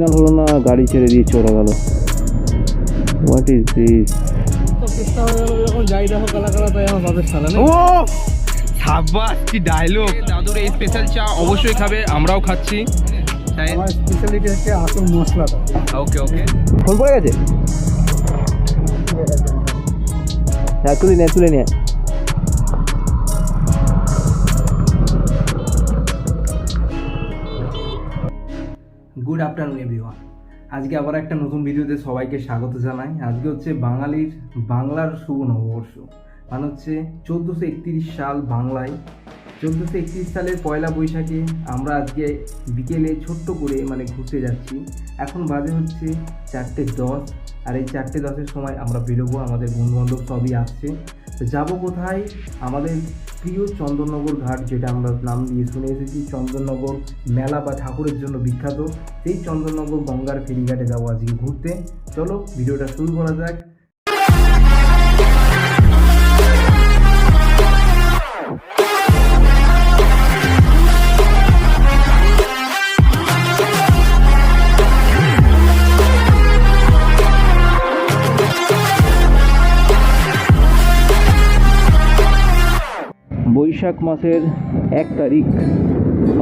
Signal হলো না গাড়ি ছেড়ে দিয়ে চলে গেল। হোয়াট ইজ দিস সাব্বাস কি ডায়লগ দাদুর এই স্পেশাল চা অবশ্যই খাবে আমরাও খাচ্ছি। তাই আমার স্পেশালিটি হচ্ছে আসল মশলাটা ওকে ওকে ফোন পড়ে গেছে? হ্যাঁ তুলে নে তুলে নে। গুড আফটারনুন এভরিওয়ান আজকে আবার একটা নতুন ভিডিওতে সবাইকে স্বাগত জানাই। আজকে হচ্ছে বাঙালির, বাংলার শুভ নববর্ষ। মানে হচ্ছে চোদ্দোশো একত্রিশ সাল বাংলায়। চোদ্দোশো একত্রিশ সালের পয়লা বৈশাখে আমরা আজকে বিকেলে ছোট্ট করে মানে ঘুরতে যাচ্ছি। এখন বাজে হচ্ছে চারটে দশ। আর এই চারটে দশের সময় আমরা বেরোবো। আমাদের বন্ধুবান্ধব সবই আসছে। যাব কোথায়? আমাদের প্রিয় চন্দননগর ঘাট, যেটা আমরা নাম দিয়ে শুনে এসেছি, চন্দননগর মেলা বা ঠাকুরের জন্য বিখ্যাত। সেই চন্দননগর গঙ্গার ফেরিঘাটে যাব আজকে ঘুরতে। চলো, ভিডিওটা শুরু করা যাক। বৈশাখ মাসের এক তারিখ,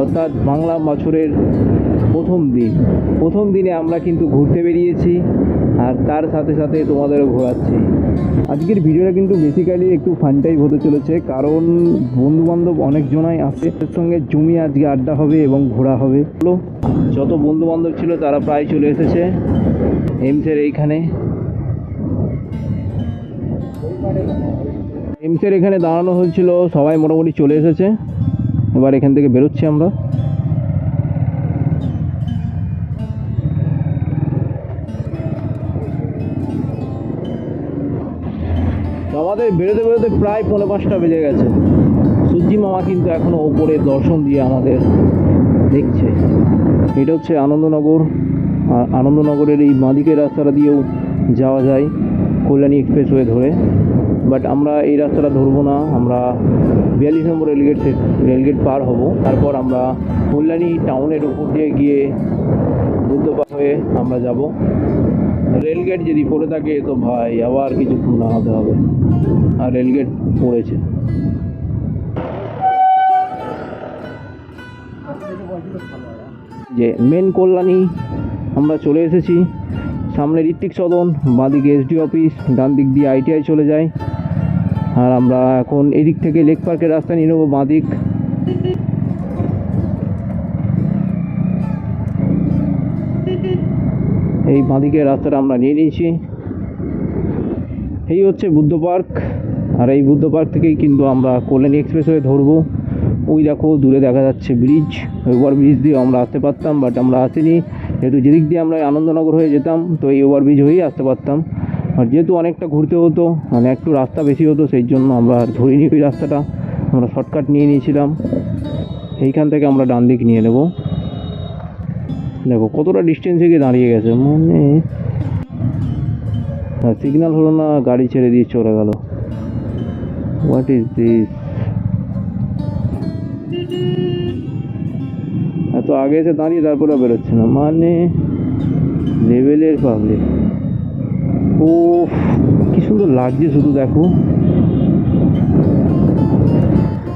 অর্থাৎ বাংলা বছরের প্রথম দিন। প্রথম দিনে আমরা কিন্তু ঘুরতে বেরিয়েছি আর তার সাথে সাথে তোমাদেরও ঘোরাচ্ছি। আজকের ভিডিওটা কিন্তু বেসিক্যালি একটু ফান টাইপ হতে চলেছে, কারণ বন্ধুবান্ধব অনেকজনাই আছে এর সঙ্গে জমি আজকে আড্ডা হবে এবং ঘোরা হবে। যত বন্ধুবান্ধব ছিল তারা প্রায় চলে এসেছে। এমসের এইখানে। এমসের এখানে দাঁড়ানো হয়েছিল, সবাই মোটামুটি চলে এসেছে। এবার এখান থেকে বেরোচ্ছি আমরা। আমাদের বেরোতে বেরোতে প্রায় পৌনে পাঁচটা বেজে গেছে। সূর্যি মামা কিন্তু এখনও ওপরে দর্শন দিয়ে আমাদের দেখছে। এটা হচ্ছে আনন্দনগর। আর আনন্দনগরের এই বাঁদিকের রাস্তাটা দিয়েও যাওয়া যায়, কল্যাণী এক্সপ্রেসওয়ে ধরে। বাট আমরা এই রাস্তাটা ধরবো না, আমরা বিয়াল্লিশ নম্বর রেলগেট রেলগেট পার হব। তারপর আমরা কল্যাণী টাউনের উপর দিয়ে গিয়ে বুদ্ধপাড় হয়ে আমরা যাব। রেলগেট যদি পড়ে থাকে তো ভাই আবার কিছুক্ষণ দাঁড়াতে হবে। আর রেলগেট পড়েছে। যে মেন কল্যাণী, আমরা চলে এসেছি। সামনে ঋত্বিক সদন, বাঁদিকে এসডি অফিস ডান দিক দিয়ে আইটিআই চলে যায়। আর আমরা এখন এদিক থেকে লেক পার্কের রাস্তা নিয়ে নেব বাঁদিক। এই বাঁদিকের রাস্তাটা আমরা নিয়ে নিয়েছি। এই হচ্ছে বুদ্ধ পার্ক। আর এই বুদ্ধ পার্ক থেকেই কিন্তু আমরা কল্যাণী এক্সপ্রেসওয়ে ধরবো। ওই দেখো, দূরে দেখা যাচ্ছে ব্রিজ। ওভার ব্রিজ দিয়ে আমরা আসতে পারতাম, বাট আমরা আসিনি। যেহেতু যেদিক দিয়ে আমরা আনন্দনগর হয়ে যেতাম, তো এই ওভারব্রিজ হয়েই আসতে পারতাম। আর যেহেতু অনেকটা ঘুরতে হতো মানে একটু রাস্তা বেশি হতো, সেই জন্য আমরা ধরিনি ওই রাস্তাটা। আমরা শর্টকাট নিয়ে নিয়েছিলাম। এইখান থেকে আমরা ডান দিক নিয়ে নেব। দেখো, কতটা ডিস্টেন্সে গিয়ে দাঁড়িয়ে গেছে মানে। সিগন্যাল হলো না, গাড়ি ছেড়ে দিয়ে চলে গেল। হোয়াট ইজ দিস আগে এসে দাঁড়িয়ে তারপরে বেরোচ্ছে না। মানে লেভেলের পাবলিক ও কি সুন্দর লাগছে শুধু দেখো।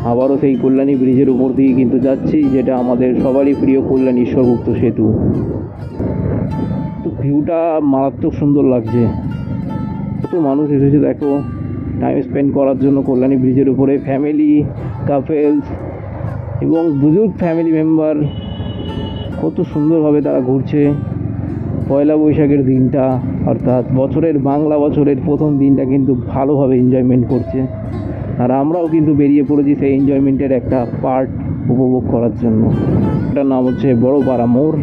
আবারও সেই কল্যাণী ব্রিজের উপর দিয়ে কিন্তু যাচ্ছি, যেটা আমাদের সবারই প্রিয় কল্যাণী ঈশ্বরগুপ্ত সেতু। তো ভিউটা মারাত্মক সুন্দর লাগছে। কত মানুষ এসেছে দেখো। টাইম স্পেন্ড করার জন্য কল্যাণী ব্রিজের উপরে। ফ্যামিলি কাপেলস এবং বুজুর্গ ফ্যামিলি মেম্বার কত সুন্দরভাবে তারা ঘুরছে। পয়লা বৈশাখের দিনটা, অর্থাৎ বছরের বাংলা বছরের প্রথম দিনটা কিন্তু ভালোভাবে এনজয়মেন্ট করছে। আর আমরাও কিন্তু বেরিয়ে পড়েছি সেই এনজয়মেন্টের একটা পার্ট উপভোগ করার জন্য। এটার নাম হচ্ছে বড়পাড়া মোড়।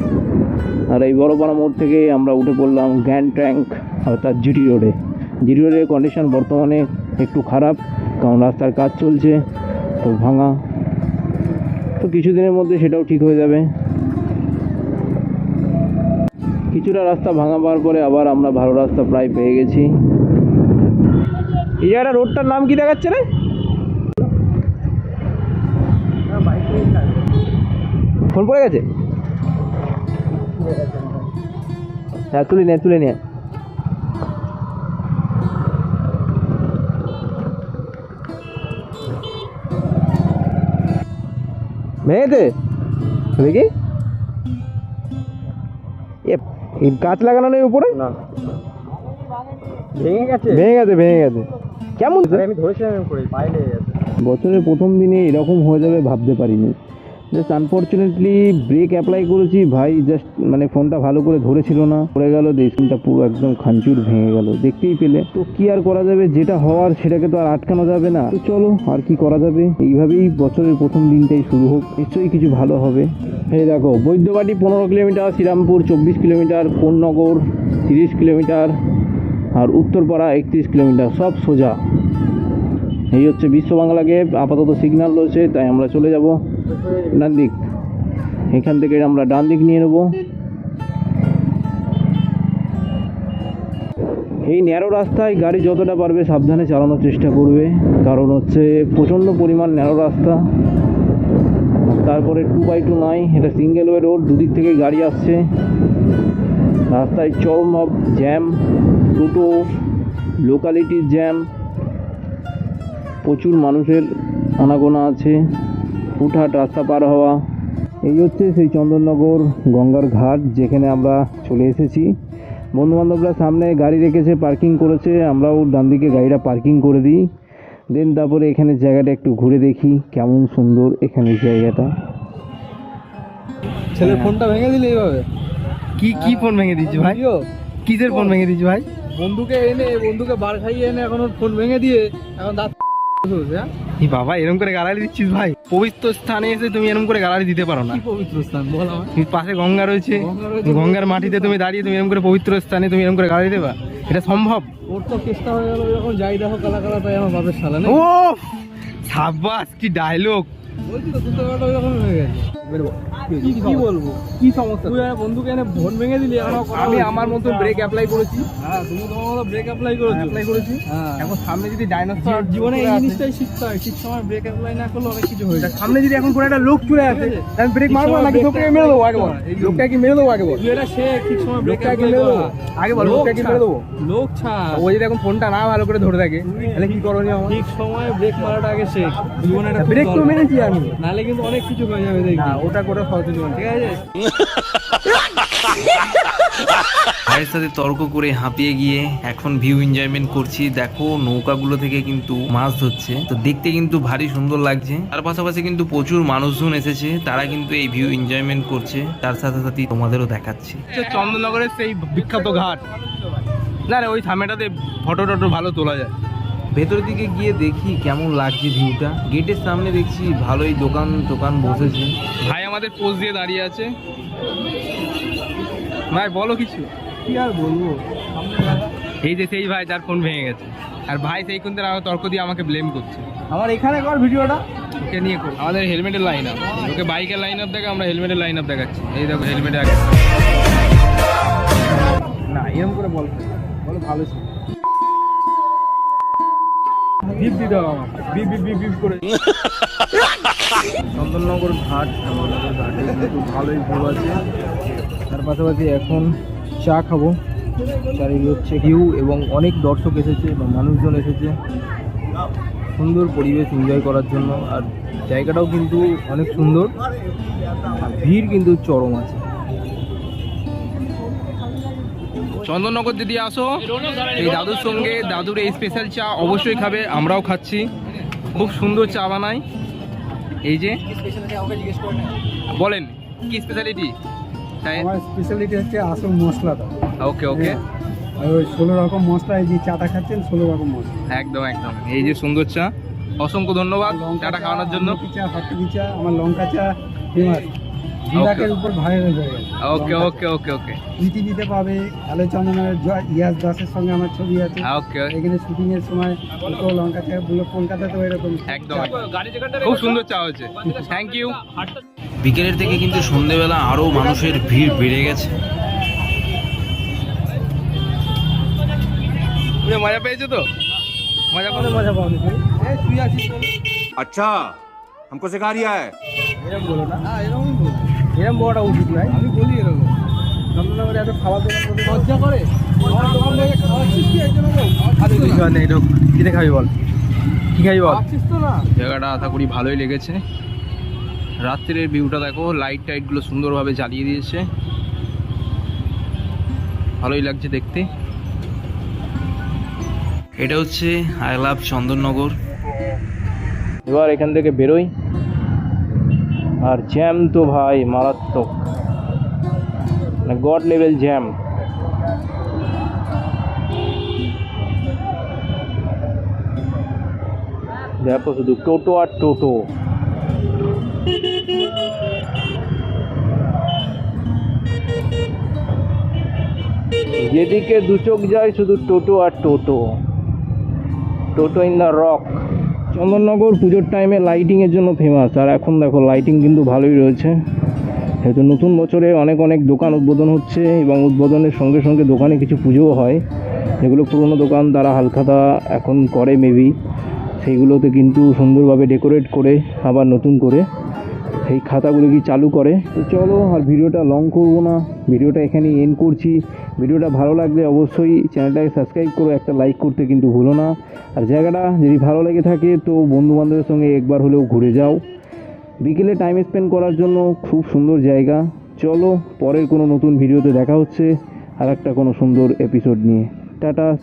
আর এই বড়পাড়া মোড় থেকে আমরা উঠে পড়লাম গ্র্যান্ড ট্যাঙ্ক অর্থাৎ জিটি রোডে জিটি রোডের কন্ডিশন বর্তমানে একটু খারাপ, কারণ রাস্তার কাজ চলছে, তো ভাঙা। তো কিছুদিনের মধ্যে সেটাও ঠিক হয়ে যাবে। কিছুটা রাস্তা ভাঙা পাওয়ার পরে আবার আমরা ভালো রাস্তা প্রায় পেয়ে গেছি। এই জায়গাটা রোডটার নাম কি দেখাচ্ছে রে? ফোন পড়ে গেছে? হ্যাঁ তুলে নে তুলে নে। ভেঙেছে দেখি। গাছ লাগানো নেই উপরে? না। ভেঙে গেছে? ভেঙে গেছে ভেঙে গেছে। কেমন? আমি ধরেছিলাম বছরের প্রথম দিনে এরকম হয়ে যাবে ভাবতে পারিনি। জাস্ট আনফর্চুনেটলি ব্রেক অ্যাপ্লাই করেছি। ভাই জাস্ট মানে ফোনটা ভালো করে ধরেছিল না। পড়ে গেল স্ক্রিনটা পুরো একদম খাঞ্চুর ভেঙে গেল। দেখতেই পেলে। তো কি আর করা যাবে? যেটা হওয়ার সেটাকে তো আর আটকানো যাবে না। তো চলো, আর কি করা যাবে? এইভাবেই বছরের প্রথম দিনটাই শুরু হোক। নিশ্চয়ই কিছু ভালো হবে। এই দেখো, বৈদ্যবাটি পনেরো কিলোমিটার, শ্রীরামপুর চব্বিশ কিলোমিটার, কোন্নগর তিরিশ কিলোমিটার, আর উত্তরপাড়া একত্রিশ কিলোমিটার, সব সোজা। এই হচ্ছে বিশ্ব বাংলা গেট আপাতত সিগন্যাল রয়েছে, তাই আমরা চলে যাব। ডান দিক এখান থেকে আমরা ডান দিক নিয়ে নেব। এই ন্যারো রাস্তায় গাড়ি যতটা পারবে সাবধানে চালানোর চেষ্টা করবে। কারণ হচ্ছে প্রচণ্ড পরিমাণ ন্যারো রাস্তা। তারপরে টু বাই টু নাই এটা সিঙ্গেল ওয়ে রোড দুদিক থেকে গাড়ি আসছে। রাস্তায় চরম জ্যাম টোটো লোকালিটির জ্যাম প্রচুর মানুষের আনাগোনা আছে। ফুটহাট রাস্তা পার হওয়া। এই হচ্ছে সেই চন্দননগর গঙ্গার ঘাট যেখানে আমরা চলে এসেছি। বন্ধুবান্ধবরা সামনে গাড়ি রেখেছে পার্কিং করেছে। আমরাও ডান দিকে গাড়িটা পার্কিং করে দিই। দেন তারপরে এখানে জায়গাটা একটু ঘুরে দেখি কেমন সুন্দর এখানে জায়গাটা। ছেলের ফোনটা ভেঙে দিলে এইভাবে? কি কি ফোন ভেঙে দিচ্ছি ভাই? কিসের ফোন ভেঙে দিচ্ছি ভাই? বন্ধুকে এনে বন্ধুকে বার খাইয়ে এনে এখন ফোন ভেঙে দিয়ে এখন দাঁত বাবা এরকম করে গালালি দিচ্ছিস ভাই। পবিত্র স্থানে এসে তুমি এরকম করে গালালি দিতে পারো না। পবিত্র স্থান বল পাশে গঙ্গা রয়েছে। গঙ্গার মাটিতে তুমি দাঁড়িয়ে তুমি এরকম করে পবিত্র স্থানে তুমি এরকম করে গালালি দেবা। এটা সম্ভব? ওর তো কেসটা হয়ে গেল যখন যাই দেখো কালা কালা তাই আমার বাপের শালা ও সাব্বাস কি ডায়লগ কি কি বলব? কি সমস্যা? তুই বন্ধুকে এনে ফোন ভেঙে দিলি আমি আমার মতো ব্রেক অ্যাপ্লাই করেছি। হ্যাঁ তুমি তোমার মতো ব্রেক অ্যাপ্লাই করেছ। অ্যাপ্লাই করেছি। এখন সামনে যদি ডাইনোসর জীবনে এই জিনিসটাই শিখতে হয়। ঠিক সময় ব্রেক অ্যাপ্লাই না করলে অনেক কিছু হয়ে যায়। সামনে যদি এখন কোনো একটা লোক চলে আসে। আমি ব্রেক মারবো নাকি? লোকটাকে মেরে দেবো আগে বল। জন্য। লোকটাকে মেরে দেবো আগে বল। তুই এটা সে ঠিক সময় ব্রেক লোকটাকে অ্যাপ্লাই মেরে দেবো। আগে বল লোক লোকটাকে ছাড়। মেরে দেবো। লোক ছাড়। ও যদি এখন ফোনটা না ভালো করে ধরে থাকে তাহলে কি করণীয় ঠিক সময় ব্রেক মারাটা আগে শেখ। জীবনে ব্রেক তো মেরেছি আমি। নাহলে কিন্তু অনেক কিছু হয়ে যাবে দেখবি। না ওটা করে ফলতে জীবন ঠিক আছে? ভাইয়ের সাথে তর্ক করে হাঁপিয়ে গিয়ে এখন ভিউ এনজয়মেন্ট করছি। দেখো নৌকাগুলো থেকে কিন্তু মাছ ধরছে। তো দেখতে কিন্তু ভারী সুন্দর লাগছে। তার পাশাপাশি কিন্তু প্রচুর মানুষজন এসেছে। তারা কিন্তু এই ভিউ এনজয়মেন্ট করছে। তার সাথে সাথে তোমাদেরও দেখাচ্ছি। হচ্ছে চন্দননগরের সেই বিখ্যাত ঘাট। না না ওই থামেটাতে ফটো টটো ভালো তোলা যায়। ভেতর দিকে গিয়ে দেখি কেমন লাগছে ভিউটা। গেটের সামনে দেখছি ভালোই দোকান টোকান বসেছে। ভাই আমাদের পোজ দিয়ে দাঁড়িয়ে আছে। ভাই বলো কিছু। কি আর বলব? এই যে সেই ভাই যার ফোন ভেঙে গেছে। আর ভাই সেই কোন আরও তর্ক দিয়ে আমাকে ব্লেম করছে। আমার এখানে কর ভিডিওটা। ওকে নিয়ে কর। আমাদের হেলমেটের লাইন আপ ওকে বাইকের লাইন আপ দেখে আমরা হেলমেটের লাইন আপ দেখাচ্ছি। এই দেখো হেলমেটের আগে। না এরকম করে বল। বলো ভালো ছিল। বিপ দিতে হবে বিপ বিপ বিপ করে। চন্দননগর ঘাট, চন্দননগর ঘাটে কিন্তু ভালোই ভিউ আছে। তার পাশাপাশি এখন চা খাব। চারিদিকে হচ্ছে ভিউ এবং অনেক দর্শক এসেছে বা মানুষজন এসেছে। সুন্দর পরিবেশ এনজয় করার জন্য। আর জায়গাটাও কিন্তু অনেক সুন্দর। আর ভিড় কিন্তু চরম আছে। চন্দননগর যদি আসো। এই দাদুর সঙ্গে দাদুর এই স্পেশাল চা অবশ্যই খাবে আমরাও খাচ্ছি। খুব সুন্দর চা বানায়। এই যে বলেন কি স্পেশালিটি আমার স্পেশালিটি হচ্ছে আসল মশলাটা ওকে ওকে ষোলো রকম মশলা এই যে চাটা খাচ্ছেন ষোলো রকম মশলা। একদম একদম। এই যে সুন্দর চা। অসংখ্য ধন্যবাদ চাটা খাওয়ানোর জন্য। চা চা আমার লঙ্কা চা ফেমাস বিরাটের উপর ভাইরাল হয়ে গেছে ওকে ওকে ওকে ওকে পৃথিবীতে পাবে আলোচনার ইয়াস দাসের সঙ্গে আমার ছবি আছে ওকে এখানে শুটিং এর সময় দুটো লঙ্কা চা বললো কলকাতাতেও এরকম একদম খুব সুন্দর চা হচ্ছে থ্যাংক ইউ বিকেলের থেকে কিন্তু সন্ধেবেলা আরও মানুষের ভিড় বেড়ে গেছে মজা পেয়েছো তো মজা করে মজা পাবি তুই এই তুই আছিস বলে अच्छा हमको सिखा रिया है এরকম বলো না। হ্যাঁ এরকমই বল এরকম বড়টা উচিত ভাই আমি বলি এরকম। চন্দননগরে এত খাবার দোকান লজ্জা করে। আমার দোকান থেকে খাওয়াচ্ছিস কি একজন কিছু নেই ঢোক। কিনে খাবি বল। কি খাবি বল? খাচ্ছিস তো না। জায়গাটা আশা করি ভালোই লেগেছে। রাত্রের ভিউটা দেখো লাইট টাইটগুলো সুন্দরভাবে জ্বালিয়ে দিয়েছে। ভালোই লাগছে দেখতে। এটা হচ্ছে আই লাভ চন্দননগর। এবার এখান থেকে বেরোই। আর জ্যাম তো ভাই, মারাত্মক। মানে গড লেভেল জ্যাম। দেখো শুধু টোটো আর টোটো। যেদিকে দু চোখ যায় শুধু টোটো আর টোটো। টোটো ইন দ্য রক। চন্দননগর পুজোর টাইমে লাইটিংয়ের জন্য ফেমাস আর এখন দেখো লাইটিং কিন্তু ভালোই রয়েছে। যেহেতু নতুন বছরে অনেক অনেক দোকান উদ্বোধন হচ্ছে এবং উদ্বোধনের সঙ্গে সঙ্গে দোকানে কিছু পুজোও হয়। যেগুলো পুরনো দোকান তারা হালখাতা এখন করে মেবি সেইগুলোতে কিন্তু সুন্দরভাবে ডেকোরেট করে, আবার নতুন করে সেই খাতাগুলো কি চালু করে? তো চলো আর ভিডিওটা লং করব না। ভিডিওটা এখানেই এন্ড করছি। ভিডিওটা ভালো লাগলে অবশ্যই চ্যানেলটাকে সাবস্ক্রাইব করো, একটা লাইক করতে কিন্তু ভুলো না। আর জায়গাটা যদি ভালো লেগে থাকে, তো বন্ধু বান্ধবের সঙ্গে একবার হলেও ঘুরে যাও। বিকেলে টাইম স্পেন্ড করার জন্য খুব সুন্দর জায়গা। চলো, পরের কোনো নতুন ভিডিওতে দেখা হচ্ছে। আর একটা কোনো সুন্দর এপিসোড নিয়ে। টাটা।